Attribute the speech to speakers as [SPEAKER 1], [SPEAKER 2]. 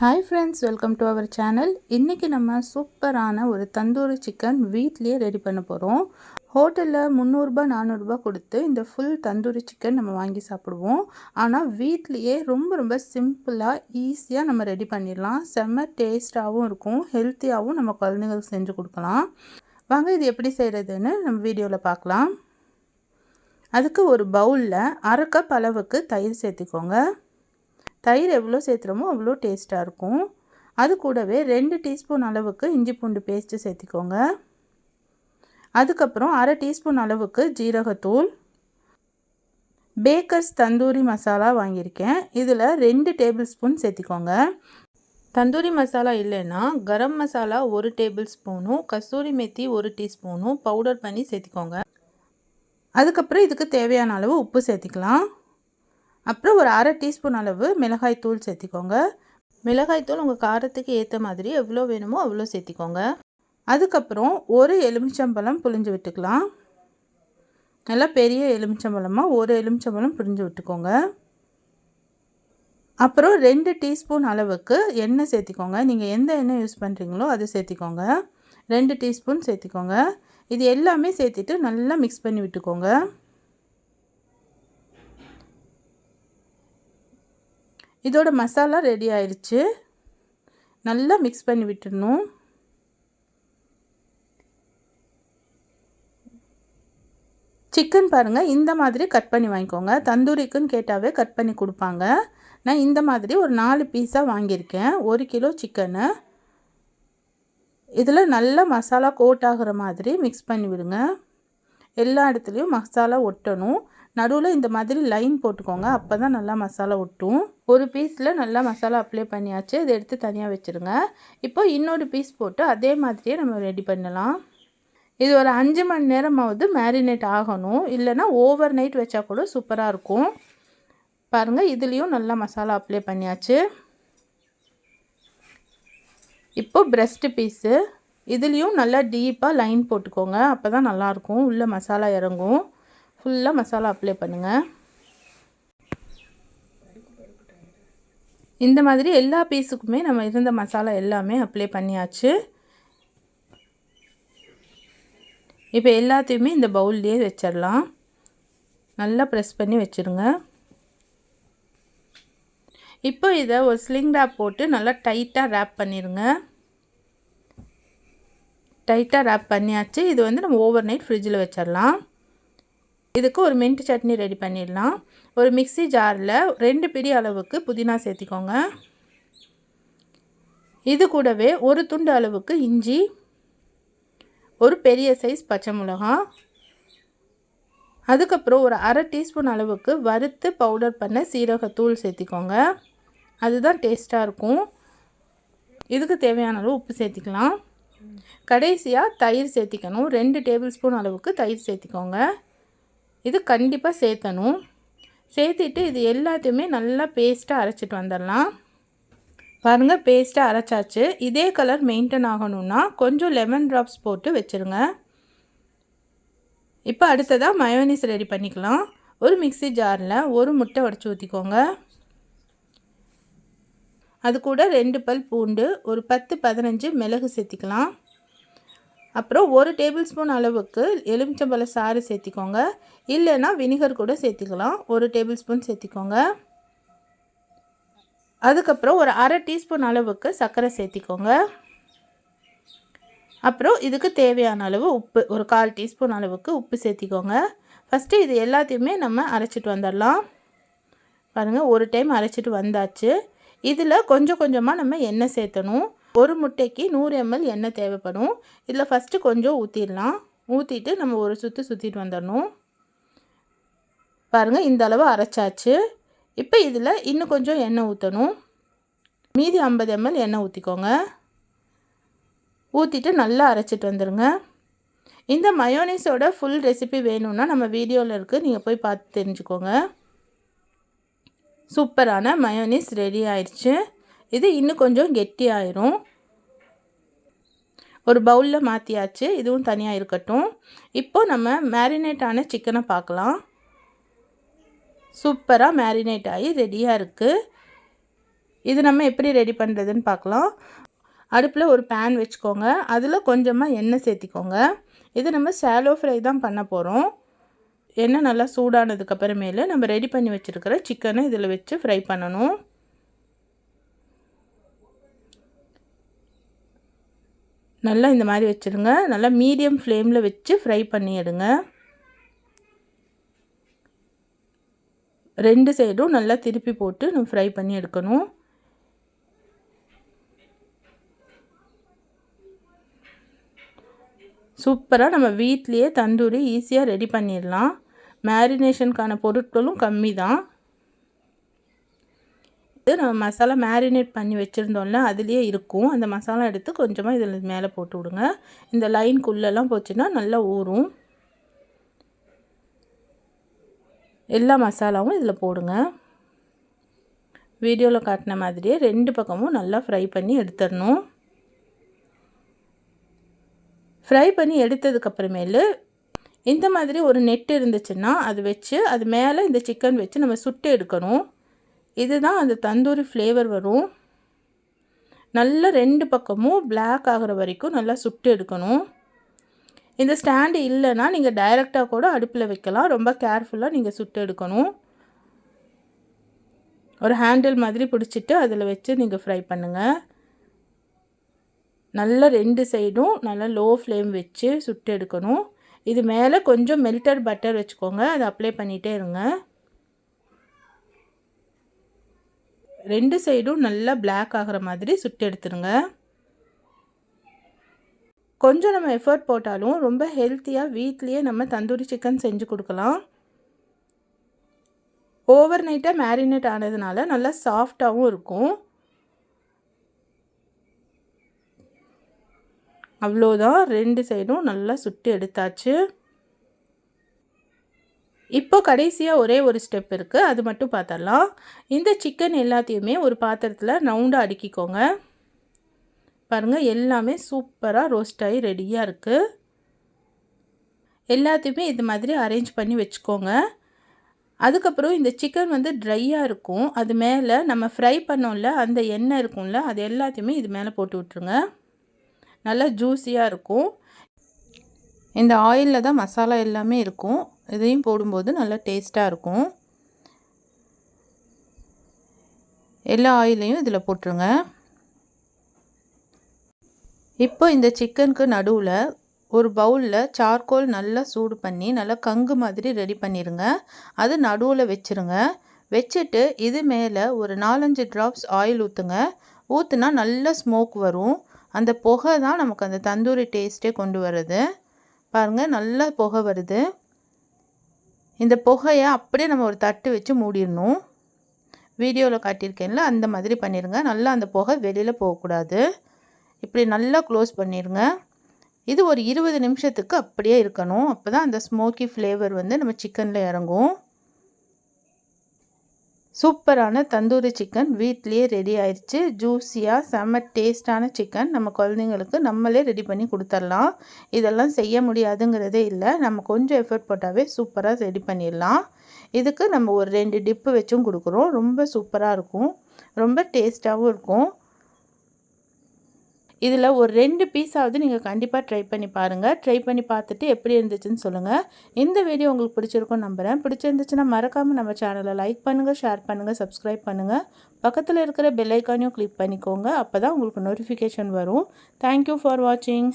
[SPEAKER 1] Hi friends welcome to our channel இன்றைக்கி நம்ம சூப்பரான ஒரு தந்தூரி சிக்கன் வீட்லேயே ரெடி பண்ண போகிறோம் ஹோட்டலில் முந்நூறுரூபா நானூறுரூபா கொடுத்து இந்த ஃபுல் தந்தூரி சிக்கன் நம்ம வாங்கி சாப்பிடுவோம். ஆனால் வீட்லேயே ரொம்ப ரொம்ப சிம்பிளாக ஈஸியாக நம்ம ரெடி பண்ணிடலாம். செம்ம டேஸ்ட்டாகவும் இருக்கும். ஹெல்த்தியாகவும் நம்ம குழந்தைங்களுக்கு செஞ்சு கொடுக்கலாம். வாங்க இது எப்படி செய்கிறதுன்னு நம்ம வீடியோவில் பார்க்கலாம். அதுக்கு ஒரு பவுலில் அரை கப் அளவுக்கு தயிர் சேர்த்துக்கோங்க. தயிர் எவ்வளோ சேர்த்துறோமோ அவ்வளோ டேஸ்ட்டாக இருக்கும். அது கூடவே ரெண்டு டீஸ்பூன் அளவுக்கு இஞ்சி பூண்டு பேஸ்ட்டு சேர்த்திக்கோங்க. அதுக்கப்புறம் அரை டீஸ்பூன் அளவுக்கு ஜீரகத்தூள். பேக்கர்ஸ் தந்தூரி மசாலா வாங்கியிருக்கேன். இதில் ரெண்டு டேபிள் ஸ்பூன் சேர்த்திக்கோங்க. தந்தூரி மசாலா இல்லைன்னா கரம் மசாலா ஒரு டேபிள் ஸ்பூனும் கஸ்தூரி மெத்தி ஒரு டீஸ்பூனும் பவுடர் பண்ணி சேர்த்திக்கோங்க. அதுக்கப்புறம் இதுக்கு தேவையான அளவு உப்பு சேர்த்திக்கலாம். அப்புறம் ஒரு அரை டீஸ்பூன் அளவு மிளகாய் தூள் சேர்த்திக்கோங்க. மிளகாய் தூள் உங்கள் காரத்துக்கு ஏற்ற மாதிரி எவ்வளோ வேணுமோ அவ்வளோ சேர்த்திக்கோங்க. அதுக்கப்புறம் ஒரு எலுமிச்சம்பழம் புழிஞ்சு விட்டுக்கலாம். நல்லா பெரிய எலுமிச்சம்பழமாக ஒரு எலுமிச்சம்பழம் புழிஞ்சு விட்டுக்கோங்க. அப்புறம் ரெண்டு டீஸ்பூன் அளவுக்கு எண்ணெய் சேர்த்திக்கோங்க. நீங்கள் எந்த எண்ணெய் யூஸ் பண்ணுறீங்களோ அது சேர்த்திக்கோங்க. ரெண்டு டீஸ்பூன் சேர்த்திக்கோங்க. இது எல்லாமே சேர்த்துட்டு நல்லா மிக்ஸ் பண்ணி விட்டுக்கோங்க. இதோட மசாலா ரெடி ஆயிடுச்சு நல்லா மிக்ஸ் பண்ணி விட்டுடணும். சிக்கன் பாருங்கள் இந்த மாதிரி கட் பண்ணி வாங்கிக்கோங்க. தந்தூரிக்குன்னு கேட்டாவே கட் பண்ணி கொடுப்பாங்க. நான் இந்த மாதிரி ஒரு நாலு பீஸாக வாங்கியிருக்கேன். ஒரு கிலோ சிக்கனு இதில் நல்லா மசாலா கோட் ஆகிற மாதிரி மிக்ஸ் பண்ணி விடுங்க. எல்லா இடத்துலையும் மசாலா ஒட்டணும். நடுவில் இந்த மாதிரி லைன் போட்டுக்கோங்க. அப்போ தான் நல்லா மசாலா ஒட்டும். ஒரு பீஸில் நல்லா மசாலா அப்ளை பண்ணியாச்சு. இதை எடுத்து தனியாக வச்சுருங்க. இப்போ இன்னொரு பீஸ் போட்டு அதே மாதிரியே நம்ம ரெடி பண்ணலாம். இது ஒரு அஞ்சு மணி நேரமாவது மேரினேட் ஆகணும். இல்லைனா ஓவர் நைட் வச்சா கூட சூப்பராக இருக்கும். பாருங்கள் இதுலேயும் நல்லா மசாலா அப்ளை பண்ணியாச்சு. இப்போ ப்ரெஸ்ட்டு பீஸு இதுலேயும் நல்லா டீப்பாக லைன் போட்டுக்கோங்க. அப்போ தான் நல்லாயிருக்கும் உள்ளே மசாலா இறங்கும். ஃபுல்லாக மசாலா அப்ளை பண்ணுங்கள் இந்த மாதிரி எல்லா பீஸுக்குமே நம்ம இருந்த மசாலா எல்லாமே அப்ளை பண்ணியாச்சு. இப்போ எல்லாத்தையுமே இந்த பவுல்லையே வச்சிடலாம். நல்லா ப்ரெஸ் பண்ணி வச்சுருங்க. இப்போ இதை ஒரு ஸ்லிங் ரேப் போட்டு நல்லா டைட்டாக ரேப் பண்ணிடுங்க டைட்டாக ரேப் பண்ணியாச்சு. இது வந்து நம்ம ஓவர் நைட் ஃப்ரிட்ஜில் வச்சிடலாம். இதுக்கு ஒரு மின்ட் சட்னி ரெடி பண்ணிடலாம். ஒரு மிக்சி ஜாரில் ரெண்டு பிடி அளவுக்கு புதினா சேர்த்திக்கோங்க. இது கூடவே ஒரு துண்டு அளவுக்கு இஞ்சி ஒரு பெரிய சைஸ் பச்சை மிளகா அதுக்கப்புறம் ஒரு அரை டீஸ்பூன் அளவுக்கு வறுத்து பவுடர் பண்ண சீரகத்தூள் சேர்த்திக்கோங்க. அதுதான் டேஸ்ட்டாக இருக்கும். இதுக்கு தேவையான அளவு உப்பு சேர்த்திக்கலாம். கடைசியாக தயிர் சேர்த்திக்கணும். ரெண்டு டேபிள் ஸ்பூன் அளவுக்கு தயிர் சேர்த்திக்கோங்க. இது கண்டிப்பாக சேர்த்தணும். சேர்த்துட்டு இது எல்லாத்தையுமே நல்லா பேஸ்ட்டாக அரைச்சிட்டு வந்துடலாம். பாருங்கள் பேஸ்ட்டாக அரைச்சாச்சு. இதே கலர் மெயின்டைன் ஆகணும்னா கொஞ்சம் லெமன் ட்ராப்ஸ் போட்டு வச்சுருங்க. இப்போ அடுத்ததாக மயோனிஸ் ரெடி பண்ணிக்கலாம். ஒரு மிக்சி ஜாரில் ஒரு முட்டை உடச்சி ஊற்றிக்கோங்க அது கூட ரெண்டு பல் பூண்டு ஒரு பத்து பதினஞ்சு மிளகு சேர்த்திக்கலாம். அப்புறம் ஒரு டேபிள் ஸ்பூன் அளவுக்கு எலுமிச்சம்பழ சாறு சேர்த்திக்கோங்க. இல்லைன்னா வினிகர் கூட சேர்த்திக்கலாம். ஒரு டேபிள் ஸ்பூன் சேர்த்திக்கோங்க. அதுக்கப்புறம் ஒரு அரை டீஸ்பூன் அளவுக்கு சர்க்கரை சேர்த்திக்கோங்க. அப்புறம் இதுக்கு தேவையான அளவு உப்பு ஒரு கால் டீஸ்பூன் அளவுக்கு உப்பு சேர்த்திக்கோங்க. ஃபஸ்ட்டு இது எல்லாத்தையுமே நம்ம அரைச்சிட்டு வந்துடலாம். பாருங்கள் ஒரு டைம் அரைச்சிட்டு வந்தாச்சு. இதில் கொஞ்சம் கொஞ்சமாக நம்ம எண்ணெய் சேர்த்தணும். ஒரு முட்டைக்கு நூறு எம்எல் எண்ணெய் தேவைப்படும். இதில் ஃபஸ்ட்டு கொஞ்சம் ஊற்றிடலாம் ஊற்றிட்டு நம்ம ஒரு சுற்று சுற்றிட்டு வந்துடணும். பாருங்கள் இந்த அளவு அரைச்சாச்சு. இப்போ இதில் இன்னும் கொஞ்சம் எண்ணெய் ஊற்றணும் மீதி ஐம்பது எம்எல் எண்ணெய் ஊற்றிக்கோங்க ஊற்றிட்டு நல்லா அரைச்சிட்டு வந்துடுங்க இந்த மயோனிஸோட ஃபுல் ரெசிபி வேணும்னா நம்ம வீடியோவில் இருக்குது நீங்கள் போய் பார்த்து தெரிஞ்சுக்கோங்க. சூப்பரான மயோனிஸ் ரெடி ஆயிடுச்சு. இது இன்னும் கொஞ்சம் கெட்டியாயிரும். ஒரு பவுலில் மாற்றியாச்சு இதுவும் தனியாக இருக்கட்டும். இப்போது நம்ம மேரினேட் ஆன சிக்கனை பார்க்கலாம். சூப்பராக மேரினேட் ஆகி ரெடியாக இருக்குது இது நம்ம எப்படி ரெடி பண்ணுறதுன்னு பார்க்கலாம். அடுப்பில் ஒரு பேன் வச்சுக்கோங்க. அதில் கொஞ்சமாக எண்ணெய் சேர்த்திக்கோங்க. இது நம்ம சேலோ ஃப்ரை தான் பண்ண போகிறோம் எண்ணெய் நல்லா சூடானதுக்கப்புறமேல நம்ம ரெடி பண்ணி வச்சுருக்கிற சிக்கனை இதில் வச்சு ஃப்ரை பண்ணணும். நல்லா இந்த மாதிரி வச்சுருங்க. நல்லா மீடியம் ஃப்ளேமில் வச்சு ஃப்ரை பண்ணிடுங்க. ரெண்டு சைடும் நல்லா திருப்பி போட்டு நம்ம ஃப்ரை பண்ணி எடுக்கணும். சூப்பராக நம்ம வீட்லேயே தந்தூரி ஈஸியாக ரெடி பண்ணிடலாம். மேரினேஷனுக்கான பொருட்களும் கம்மி தான் நம்ம மசாலா மேரினேட் பண்ணி வச்சுருந்தோம்ல அதுலேயே இருக்கும். அந்த மசாலா எடுத்து கொஞ்சமாக இதில் மேலே போட்டு விடுங்க. இந்த லைன்குள்ளெல்லாம் போச்சுன்னா நல்லா ஊறும். எல்லா மசாலாவும் இதில் போடுங்க. வீடியோவில் காட்டின மாதிரியே ரெண்டு பக்கமும் நல்லா ஃப்ரை பண்ணி எடுத்துடணும். ஃப்ரை பண்ணி எடுத்ததுக்கப்புறமேலு இந்த மாதிரி ஒரு நெட் இருந்துச்சுன்னா அது வச்சு அது மேலே இந்த சிக்கன் வச்சு நம்ம சுட்டு எடுக்கணும். இதுதான் அந்த தந்தூரி ஃப்ளேவர் வரும். நல்லா ரெண்டு பக்கமும் பிளாக் ஆகிற வரைக்கும் நல்லா சுட்டு எடுக்கணும். இந்த ஸ்டாண்டு இல்லைன்னா நீங்கள் டைரெக்டாக கூட அடுப்பில் வைக்கலாம். ரொம்ப கேர்ஃபுல்லாக நீங்கள் சுட்டு எடுக்கணும். ஒரு ஹேண்டில் மாதிரி பிடிச்சிட்டு அதில் வச்சு நீங்கள் ஃப்ரை பண்ணுங்கள் நல்லா ரெண்டு சைடும் நல்லா லோ ஃப்ளேம் வச்சு சுட்டு எடுக்கணும். இது மேலே கொஞ்சம் மெல்டட் பட்டர் வச்சுக்கோங்க. அதை அப்ளை பண்ணிகிட்டே இருங்க. ரெண்டு சைடும் நல்லா பிளாக் ஆகிற மாதிரி சுட்டு எடுத்துருங்க. கொஞ்சம் நம்ம எஃபர்ட் போட்டாலும் ரொம்ப ஹெல்த்தியாக வீட்லேயே நம்ம தந்தூரி சிக்கன் செஞ்சு கொடுக்கலாம். ஓவர் நைட்டாக மேரினேட் ஆனதுனால நல்லா சாஃப்டாகவும் இருக்கும். அவ்வளோதான் ரெண்டு சைடும் நல்லா சுட்டு எடுத்தாச்சு. இப்போ கடைசியாக ஒரே ஒரு ஸ்டெப் இருக்குது அது மட்டும் பார்த்தரலாம் இந்த சிக்கன் எல்லாத்தையுமே ஒரு பாத்திரத்தில் ரவுண்டாக அடுக்கிக்கோங்க. பாருங்கள் எல்லாமே சூப்பராக ரோஸ்ட் ஆகி ரெடியாக இருக்குது எல்லாத்தையுமே இது மாதிரி அரேஞ்ச் பண்ணி வச்சுக்கோங்க. அதுக்கப்புறம் இந்த சிக்கன் வந்து ட்ரையாக இருக்கும். அது மேலே நம்ம ஃப்ரை பண்ணோம்ல அந்த எண்ணெய் இருக்கும்ல அது எல்லாத்தையுமே இது மேலே போட்டு விட்ருங்க நல்லா ஜூஸியாக இருக்கும். இந்த ஆயிலில் தான் மசாலா எல்லாமே இருக்கும். இதையும் போடும்போது நல்லா டேஸ்ட்டாக இருக்கும். எல்லா ஆயிலையும் இதில் போட்டுருங்க. இப்போ இந்த சிக்கனுக்கு நடுவில் ஒரு பவுலில் சார்கோல் நல்லா சூடு பண்ணி நல்லா கங்கு மாதிரி ரெடி பண்ணிடுங்க அது நடுவில் வச்சுருங்க. வச்சுட்டு இது மேலே ஒரு நாலஞ்சு ட்ராப்ஸ் ஆயில் ஊற்றுங்க ஊற்றுனா நல்ல ஸ்மோக் வரும். அந்த புகை தான் நமக்கு அந்த தந்தூரி டேஸ்ட்டே கொண்டு வருது பாருங்கள் நல்லா புகை வருது. இந்த புகையை அப்படியே நம்ம ஒரு தட்டு வச்சு மூடிடணும். வீடியோவில் காட்டியிருக்கேன்ல அந்த மாதிரி பண்ணிடுங்க நல்லா அந்த புகை வெளியில் போகக்கூடாது. இப்படி நல்லா க்ளோஸ் பண்ணிடுங்க இது ஒரு இருபது நிமிஷத்துக்கு அப்படியே இருக்கணும். அப்போ தான் அந்த ஸ்மோக்கி ஃப்ளேவர் வந்து நம்ம சிக்கனில் இறங்கும். சூப்பரான தந்தூரி சிக்கன் வீட்லேயே ரெடி ஆயிடுச்சு ஜூஸியாக செம்ம டேஸ்டான சிக்கன் நம்ம குழந்தைங்களுக்கு நம்மளே ரெடி பண்ணி கொடுத்துர்லாம். இதெல்லாம் செய்ய முடியாதுங்கிறதே இல்லை. நம்ம கொஞ்சம் எஃபர்ட் போட்டாவே சூப்பராக ரெடி பண்ணிடலாம் இதுக்கு நம்ம ஒரு ரெண்டு டிப்பு வச்சும் கொடுக்குறோம். ரொம்ப சூப்பராக இருக்கும். ரொம்ப டேஸ்ட்டாகவும் இருக்கும். இதில் ஒரு ரெண்டு பீஸாவது நீங்கள் கண்டிப்பாக ட்ரை பண்ணி பாருங்கள். ட்ரை பண்ணி பார்த்துட்டு எப்படி இருந்துச்சுன்னு சொல்லுங்கள். இந்த வீடியோ உங்களுக்கு பிடிச்சிருக்கும் நம்புகிறேன். பிடிச்சிருந்துச்சுன்னா மறக்காமல் நம்ம சேனலை லைக் பண்ணுங்கள் ஷேர் பண்ணுங்கள் சப்ஸ்கிரைப் பண்ணுங்கள். பக்கத்தில் இருக்கிற பெல் ஐக்கானையும் கிளிக் பண்ணிக்கோங்க. அப்போ தான் உங்களுக்கு நோட்டிஃபிகேஷன் வரும். தேங்க்யூ ஃபார் வாட்சிங்